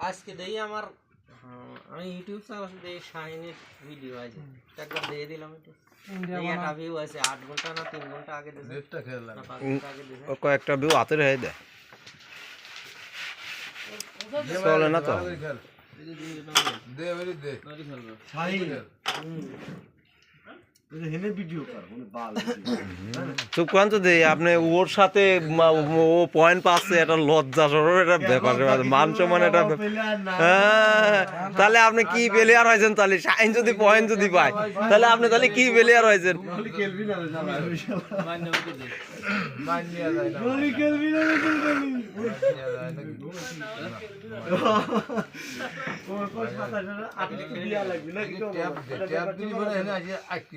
আজকে দেখি আমার হ্যাঁ, আমি ইউটিউব চালাচ্ছি দেখি শাহিনের ভিডিও আছে। একবার দিয়ে দিলাম একটু। একটা ভিউ আছে আট ঘণ্টা না তিন ঘণ্টা আগে দিয়েছে কয়েকটা ভিউ হাতের হয়ে দেয় চলে না তো? খেয়াল দে ওরে দে। চুপ করেন তো আপনি ওর সাথে ও পয়েন্ট পাচ্ছে এটা লজ্জা সরব এটা ব্যাপার। মান সম্মান এটা হ্যাঁ, তাহলে আপনি কি প্লেয়ার হয়েছেন তাহলে? সাইন যদি পয়েন্ট যদি পায় তাহলে আপনি তাহলে কি প্লেয়ার হয়েছেন? আটকে।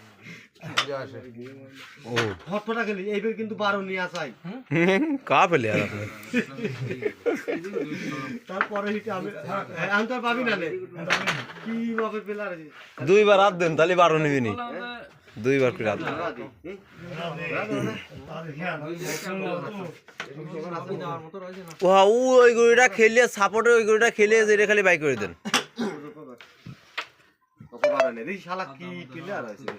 ও। এইবার কিন্তু বারো নিয়ে আসাই। কা প্লেয়ার আপনি? তারপরে আমি হ্যাঁ, তো পাবি না কি ভাবে পেলার আছে দুইবার হাত দেন তাহলে বারো নিবিনি দুইবার করে ও ওই গরুটা খেলিয়ে সাপোর্টে ওই গরুটা খেলিয়ে যেটা খালি বাই করে দেন। শালা কি প্লেয়ার আছে?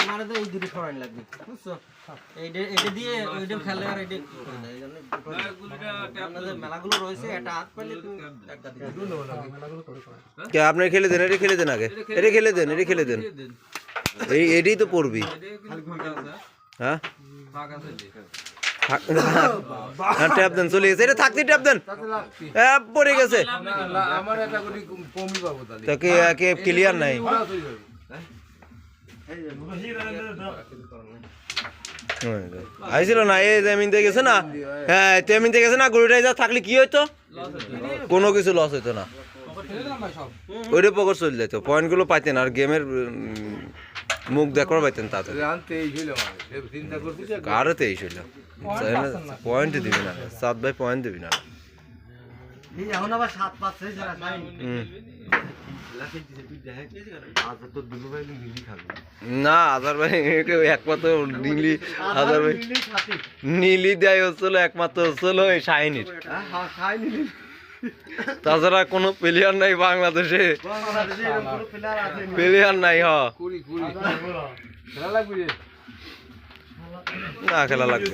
আমার তো এই দুটো সরান লাগবে বুঝছ? এইটা এটা দিয়ে ওইটা খেলে আর মেলাগুলো রয়েছে এটা হাত পাইলে কে আপনি খেলে দেন এটা খেলে দেন আগে। এটা খেলে দেন এটা খেলে দেন। এই এটাই তো পড়বি। হ্যাঁ? হ্যাঁ ট্যাপ দেন চলে গেছে। এটা থাকতে ট্যাপ দেন। হ্যাঁ পড়ে গেছে। ক্লিয়ার নাই। আইছিল না এই জমিন থেকে গেছে না হ্যাঁ জমিন থেকে গেছে না গরুটা যা থাকলে কি হইতো? কোনো কিছু লস হইতো না। ওইটা পকর চলে যেত পয়েন্টগুলো পাইতেন আর গেমের মুখ দেখবার পাইতেন তাতে। রান তেইশ হইল। পয়েন্ট দিবি না সাত ভাই পয়েন্ট দিবি না। এখন আবার সাত পাচ্ছে না হাজার ভাই একমাত্র নীলি হাজার ভাই নীলি দেয় হচ্ছিল একমাত্র হচ্ছিল এই শাহিনীর। তাছাড়া কোনো প্লেয়ার নাই বাংলাদেশে। প্লেয়ার নাই হ। না খেলা লাগবে।